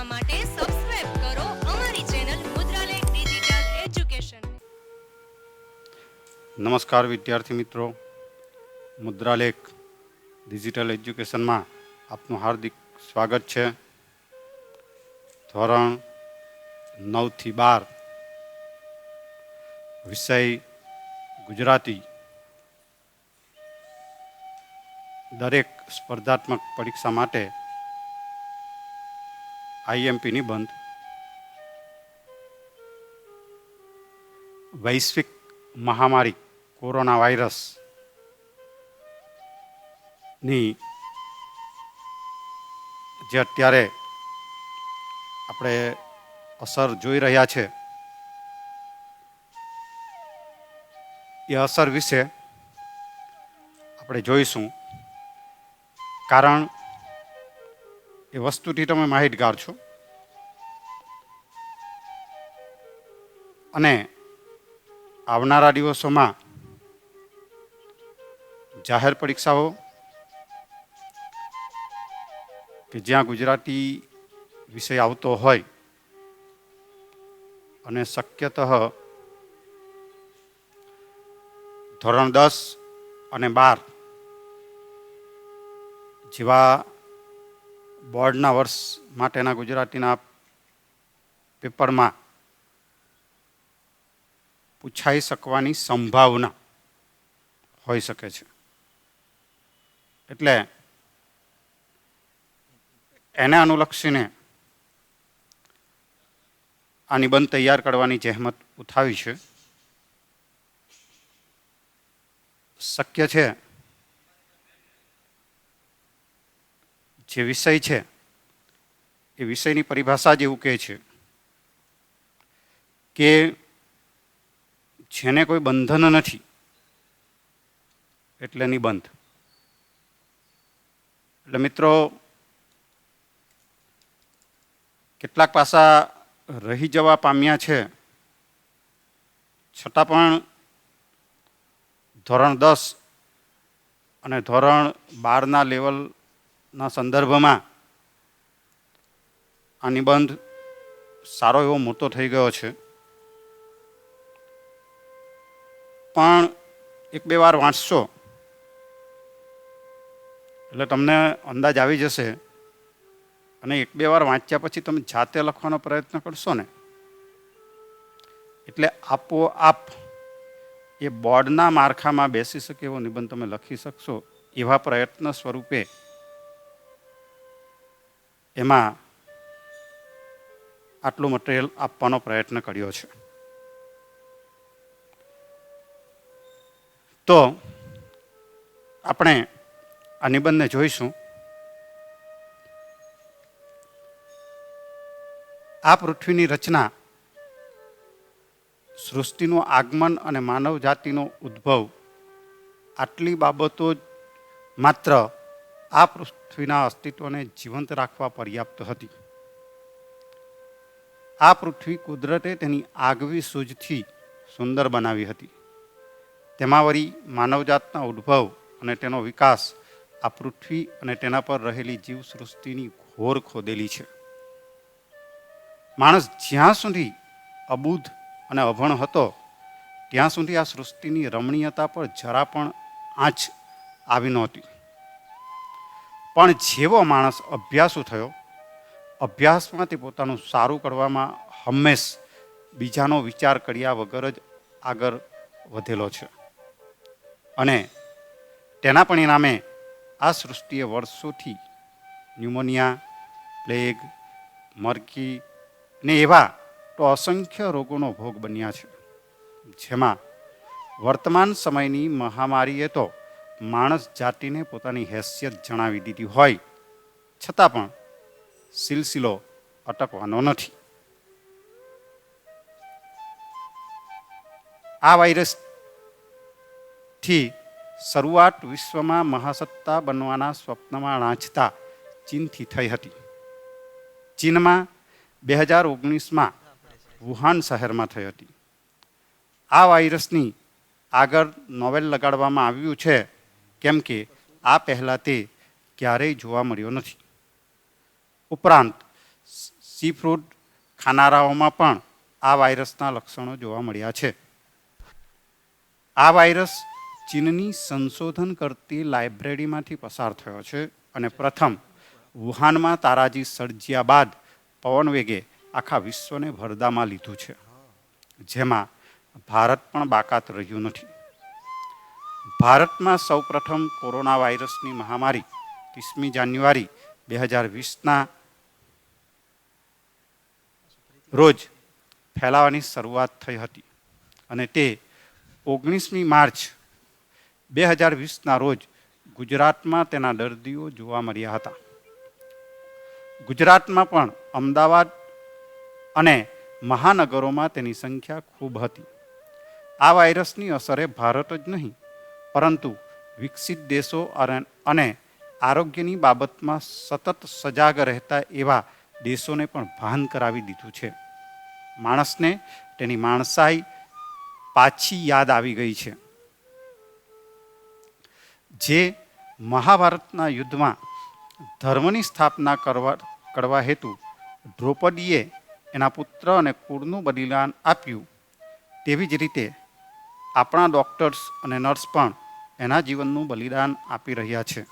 જોવા માટે સબસ્ક્રાઇબ કરો અમારી ચેનલ મુદ્રાલેખ ડિજિટલ એજ્યુકેશન નમસ્કાર વિદ્યાર્થી મિત્રો. મુદ્રાલેખ ડિજિટલ એજ્યુકેશનમાં આપનું હાર્દિક સ્વાગત છે. ધોરણ નવથી બાર વિષય ગુજરાતી. દરેક સ્પર્ધાત્મક પરીક્ષા માટે આઈએમપી બંધ. વૈશ્વિક મહામારી, કોરોના વાયરસની જે અત્યારે આપણે અસર જોઈ રહ્યા છે, એ અસર વિશે આપણે જોઈશું. કારણ એ વસ્તુથી તમે માહિતગાર છો. અને આવનારા દિવસોમાં જાહેર પરીક્ષાઓ કે જ્યાં ગુજરાતી વિષય આવતો હોય અને શક્યતઃ ધોરણ દસ અને બાર જેવા બોર્ડના વર્ષ માટેના ગુજરાતીના પેપરમાં પૂછાઈ શકવાની સંભાવના હોઈ શકે છે. એટલે એને અનુલક્ષીને આ નિબંધ તૈયાર કરવાની જહેમત ઉઠાવી છે. શક્ય છે જે વિષય છે, એ વિષયની પરિભાષા જ એવું કહે છે કે જેને કોઈ બંધન નથી, એટલે નિબંધ. એટલે મિત્રો, કેટલાક પાસા રહી જવા પામ્યા છે, છતાં પણ ધોરણ દસ અને ધોરણ બારના લેવલના સંદર્ભમાં આ નિબંધ સારો એવો મોટો થઈ ગયો છે. પણ એક બે વાર વાંચશો. એટલે તમને અંદાજ આવી જશે. અને એક બે વાર વાંચ્યા પછી તમે જાતે લખવાનો પ્રયત્ન કરશો ને. એટલે આપોઆપ એ બોર્ડના માળખામાં બેસી શકે એવો નિબંધ તમે લખી શકશો એવા પ્રયત્ન સ્વરૂપે એમાં આટલું મટીરિયલ આપવાનો પ્રયત્ન કર્યો છે. તો આપણે આ નિબંધને જોઈશું. આ પૃથ્વીની રચના સૃષ્ટિનું આગમન અને માનવ જાતિનો ઉદ્ભવ આટલી બાબતો માત્ર આ પૃથ્વીના અસ્તિત્વને જીવંત રાખવા પર્યાપ્ત હતી. આ પૃથ્વી કુદરતે તેની આગવી સૂઝથી સુંદર બનાવી હતી. તેમાં વળી માનવજાતના ઉદ્ભવ અને તેનો વિકાસ આ પૃથ્વી અને તેના પર રહેલી જીવ સૃષ્ટિની ઘોર ખોદેલી છે. માણસ જ્યાં સુધી અબુધ અને અભણ હતો, ત્યાં સુધી આ સૃષ્ટિની રમણીયતા પર જરા પણ આંચ આવી નહોતી. પણ જેવો માણસ અભ્યાસુ થયો, અભ્યાસમાંથી પોતાનું સારું કરવામાં હંમેશ બીજાનો વિચાર કર્યા વગર જ આગળ વધેલો છે. અને તેના પરિણામે આ સૃષ્ટિએ વર્ષોથી ન્યુમોનિયા, પ્લેગ, મરકી ને એવા તો અસંખ્ય રોગોનો ભોગ બન્યા છે. જેમાં વર્તમાન સમયની મહામારીએ તો માણસ જાતિને પોતાની હેસિયત જણાવી દીધી હોય, છતાં પણ સિલસિલો અટકવાનો નથી. આ વાયરસથી શરૂઆત વિશ્વમાં મહાસત્તા બનવાના સ્વપ્નમાં રાંચતા ચીનથી થઈ હતી. ચીનમાં બે હજાર ઓગણીસમાં વુહાન શહેરમાં થઈ હતી. આ વાયરસની આગળ નોવેલ લગાડવામાં આવ્યું છે કેમ કે આ પહેલાં તે ક્યારેય જોવા મળ્યો નથી. ઉપરાંત સી ફ્રૂડ ખાનારાઓમાં પણ આ વાયરસના લક્ષણો જોવા મળ્યા છે. આ વાયરસ ચીનની સંશોધન કરતી લાઇબ્રેરીમાંથી પસાર થયો છે અને પ્રથમ વુહાનમાં તારાજી સર્જ્યા બાદ પવન વેગે આખા વિશ્વને ભરદામાં લીધું છે. જેમાં ભારત પણ બાકાત રહ્યું નથી. ભારતમાં સૌપ્રથમ કોરોના વાયરસની મહામારી ત્રીસમી જાન્યુઆરી બે હજાર વીસના રોજ ફેલાવાની શરૂઆત થઈ હતી અને તે ઓગણીસમી માર્ચ બે હજાર વીસના રોજ ગુજરાતમાં તેના દર્દીઓ જોવા મળ્યા હતા. ગુજરાતમાં પણ અમદાવાદ અને મહાનગરોમાં તેની સંખ્યા ખૂબ હતી. આ વાયરસની અસરે ભારત જ નહીં પરંતુ વિકસિત દેશો અને- આરોગ્યની બાબતમાં સતત સજાગ રહેતા એવા દેશોને પણ ભાન કરાવી દીધું છે. માણસને તેની માણસાઈ પાછી યાદ આવી ગઈ છે. જે મહાભારતના યુદ્ધમાં ધર્મની સ્થાપના કરવા કરવા હેતુ દ્રૌપદીએ એના પુત્ર અને કુળનું બલિદાન આપ્યું, તેવી જ રીતે આપણા ડૉક્ટર્સ અને નર્સ પણ એના જીવનનું બલિદાન આપી રહ્યા છે.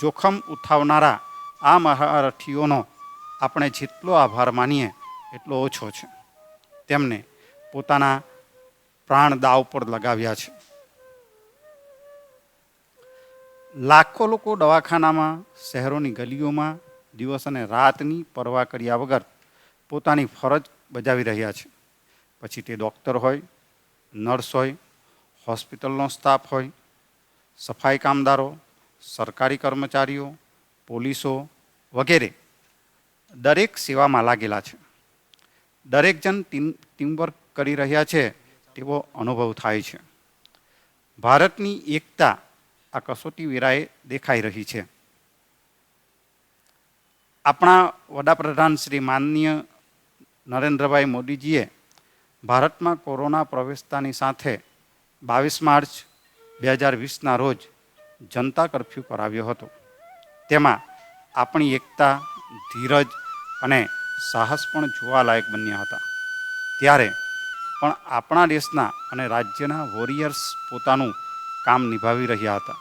જોખમ ઉઠાવનારા આ મહારથીઓનો આપણે જેટલો આભાર માનીએ, એટલો ઓછો છે. તેમને પોતાના પ્રાણ દાવ પર લગાવ્યા છે. લાખો લોકો દવાખાનામાં, શહેરોની ગલીઓમાં દિવસ અને રાતની પરવા કર્યા વગર પોતાની ફરજ બજાવી રહ્યા છે. પછી તે ડૉક્ટર હોય નર્સ હોય, હોસ્પિટલનો સ્ટાફ હોય, સફાઈ કામદારો, સરકારી કર્મચારીઓ, પોલીસો વગેરે દરેક સેવામાં લાગેલા છે. દરેક જણ ટીમ, ટીમવર્ક કરી રહ્યા છે તેવો અનુભવ થાય છે. ભારતની એકતા આ કસોટી વેરાએ દેખાઈ રહી છે. આપણા વડાપ્રધાન શ્રી માનનીય નરેન્દ્રભાઈ મોદીજીએ ભારતમાં કોરોના પ્રવેશતાની સાથે બાવીસ માર્ચ બે હજાર વીસના રોજ જનતા કરફ્યુ કરાવ્યો હતો. તેમાં આપણી એકતા, ધીરજ અને સાહસ પણ જોવાલાયક બન્યા હતા. ત્યારે પણ આપણા દેશના અને રાજ્યના વોરિયર્સ પોતાનું કામ નિભાવી રહ્યા હતા.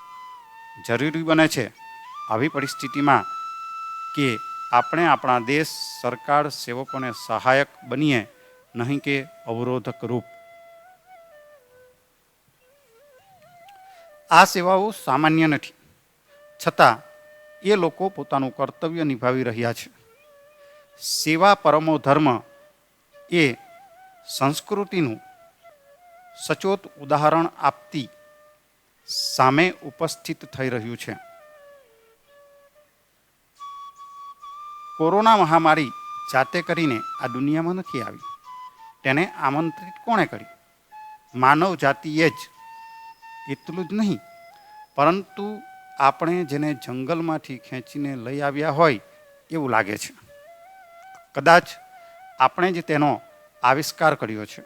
જરૂરી બને છે આવી પરિસ્થિતિમાં કે આપણે આપણા દેશ સરકાર, સેવકોને સહાયક બનીએ નહીં કે અવરોધક રૂપ આ સેવાઓ સામાન્ય નથી છતાં એ લોકો પોતાનું કર્તવ્ય નિભાવી રહ્યા છે સેવા પરમો ધર્મ એ સંસ્કૃતિનું સચોટ ઉદાહરણ આપતી સામે ઉપસ્થિત થઈ રહ્યું છે કોરોના મહામારી જાતે કરીને આ દુનિયામાં નથી આવી તેને આમંત્રિત કોણે કરી માનવ જાતિએ જ. એટલું જ નહીં. પરંતુ આપણે જેને જંગલમાંથી ખેંચીને લઈ આવ્યા હોય, એવું લાગે છે. કદાચ આપણે જ તેનો આવિષ્કાર કર્યો છે.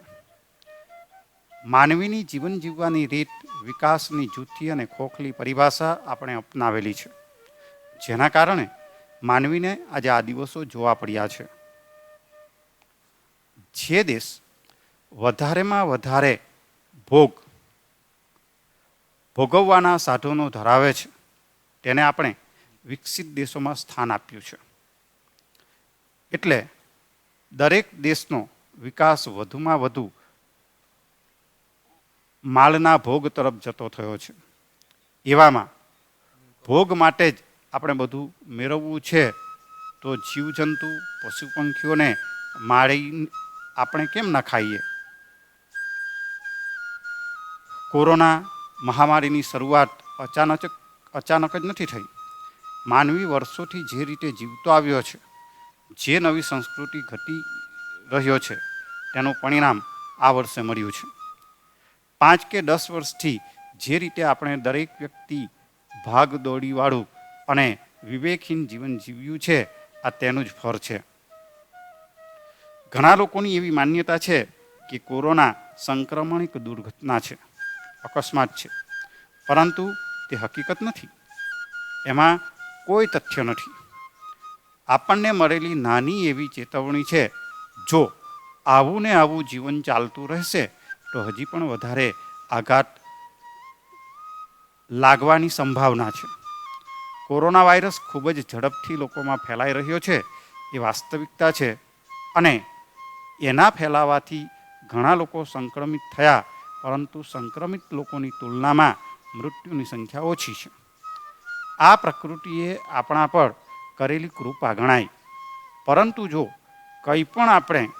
માનવીની જીવન જીવવાની રીત, વિકાસની જૂથી અને ખોખલી પરિભાષા આપણે અપનાવેલી છે. જેના કારણે માનવીને આજે આ દિવસો જોવા પડ્યા છે. જે દેશ, વધારેમાં વધારે ભોગ ભોગવવાના સાધનો ધરાવે છે. તેને આપણે વિકસિત દેશોમાં સ્થાન આપ્યું છે. એટલે દરેક દેશનો વિકાસ વધુમાં વધુ માલના ભોગ તરફ જતો થયો છે. એવામાં ભોગ માટે જ આપણે બધું મેળવવું છે. તો જીવજંતુ પશુ પંખીઓને મારી આપણે કેમ ન ખાઈએ? કોરોના મહામારીની શરૂઆત અચાનક અચાનક જ નથી થઈ. માનવી વર્ષોથી જે રીતે જીવતો આવ્યો છે, જે નવી સંસ્કૃતિ ઘટી રહ્યો છે, તેનું પરિણામ આ વર્ષે મળ્યું છે. પાંચ કે દસ વર્ષથી જે રીતે આપણે દરેક વ્યક્તિ ભાગ દોડીવાળું અને વિવેકહીન જીવન જીવ્યું છે, આ તેનું જ ફળ છે. ઘણા લોકોની એવી માન્યતા છે કે કોરોના સંક્રમણિક દુર્ઘટના છે, અકસ્માત છે. પરંતુ તે હકીકત નથી. એમાં કોઈ તથ્ય નથી. આપણને મળેલી નાની એવી ચેતવણી છે, જો આવું ને આવું જીવન ચાલતું રહેશે, તો હજી પણ વધારે આઘાત લાગવાની સંભાવના છે. કોરોના વાયરસ ખૂબ જ ઝડપથી લોકોમાં ફેલાઈ રહ્યો છે, એ વાસ્તવિકતા છે અને એના ફેલાવાથી ઘણા લોકો સંક્રમિત થયા, પરંતુ સંક્રમિત લોકોની તુલનામાં મૃત્યુની સંખ્યા ઓછી છે. આ પ્રકૃતિએ આપણા પર કરેલી કૃપા ગણાય. પરંતુ જો કંઈ પણ આપણે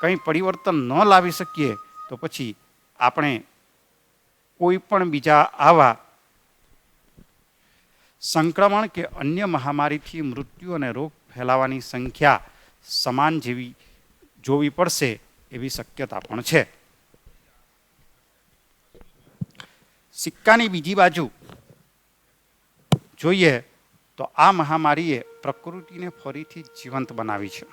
કંઈ પરિવર્તન ન લાવી શકીએ, તો પછી આપણે કોઈ પણ બીજા આવા સંક્રમણ કે અન્ય મહામારીથી મૃત્યુ અને રોગ ફેલાવાની સંખ્યા સમાન જેવી જોવી પડશે એવી શક્યતા પણ છે. સિક્કાની બીજી બાજુ જોઈએ તો આ મહામારીએ પ્રકૃતિને ફરીથી જીવંત બનાવી છે.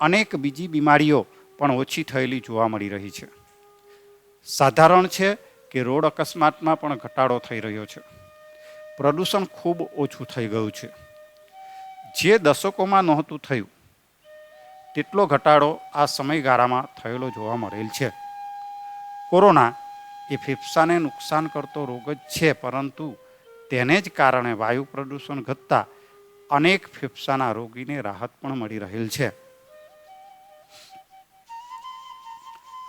અનેક બીજી બીમારીઓ પણ ઓછી થયેલી જોવા મળી રહી છે. સાધારણ છે કે રોડ અકસ્માતમાં પણ ઘટાડો થઈ રહ્યો છે. પ્રદૂષણ ખૂબ ઓછું થઈ ગયું છે. જે દશકોમાં નહોતું થયું તેટલો ઘટાડો આ સમયગાળામાં થયેલો જોવા મળેલ છે. કોરોના એ ફેફસાને નુકસાન કરતો રોગ જ છે, પરંતુ તેને જ કારણે વાયુ પ્રદૂષણ ઘટતા અનેક ફેફસાના રોગીને રાહત પણ મળી રહેલ છે.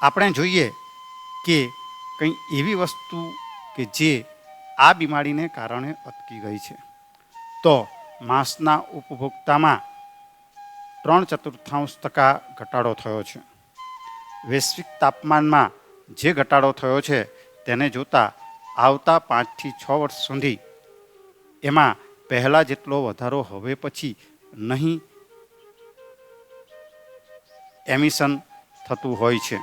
આપણે જોઈએ કે કંઈ એવી વસ્તુ કે જે આ બીમારીને કારણે અટકી ગઈ છે. તો માંસના ઉપભોક્તામાં ત્રણ ચતુર્થાંશ ટકા ઘટાડો થયો છે. વૈશ્વિક તાપમાનમાં જે ઘટાડો થયો છે તેને જોતાં આવતા પાંચથી છ વર્ષ સુધી એમાં પહેલાં જેટલો વધારો હવે પછી નહીં એમિશન થતું હોય છે.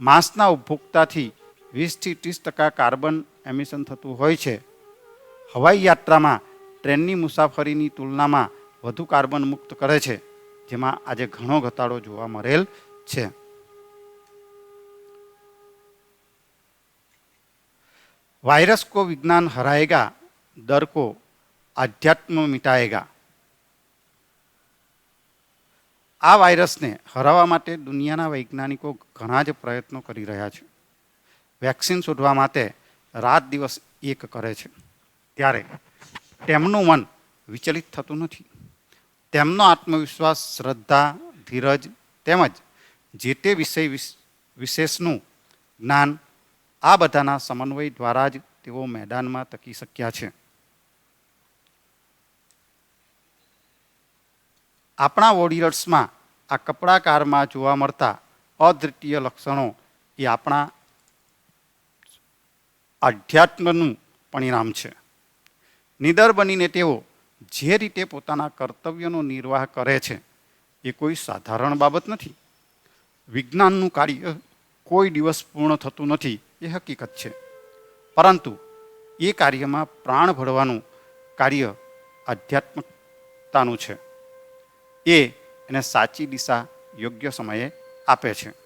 માંસના ઉપભોક્તાથી વીસથી ત્રીસ ટકા કાર્બન એમિશન થતું હોય છે. હવાઈ યાત્રામાં ટ્રેનની મુસાફરીની તુલનામાં વધુ કાર્બન મુક્ત કરે છે, જેમાં આજે ઘણો ઘટાડો જોવા મળેલ છે. વાયરસ કો વિજ્ઞાન હરાયેગા, દર કો આધ્યાત્મ મિટાયેગા. આ વાયરસને હરાવવા માટે દુનિયાના વૈજ્ઞાનિકો ઘણા જ પ્રયત્નો કરી રહ્યા છે. વેક્સિન શોધવા માટે રાત દિવસ એક કરે છે. ત્યારે તેમનું મન વિચલિત થતું નથી. તેમનો આત્મવિશ્વાસ, શ્રદ્ધા, ધીરજ તેમજ જે તે વિષય વિશ- વિશેષનું જ્ઞાન આ બધાના સમન્વય દ્વારા જ તેઓ મેદાનમાં તકી શક્યા છે. આપણા વોરિયર્સમાં આ કપડાકારમાં જોવા મળતા અદ્વિતીય લક્ષણો એ આપણા આધ્યાત્મનું પરિણામ છે. નિડર બનીને તેઓ જે રીતે પોતાના કર્તવ્યનો નિર્વાહ કરે છે, એ કોઈ સાધારણ બાબત નથી. વિજ્ઞાનનું કાર્ય કોઈ દિવસ પૂર્ણ થતું નથી, એ હકીકત છે. પરંતુ એ કાર્યમાં પ્રાણ ભરવાનું કાર્ય આધ્યાત્મિકતાનું છે. એ એને સાચી દિશા યોગ્ય સમયે આપે છે.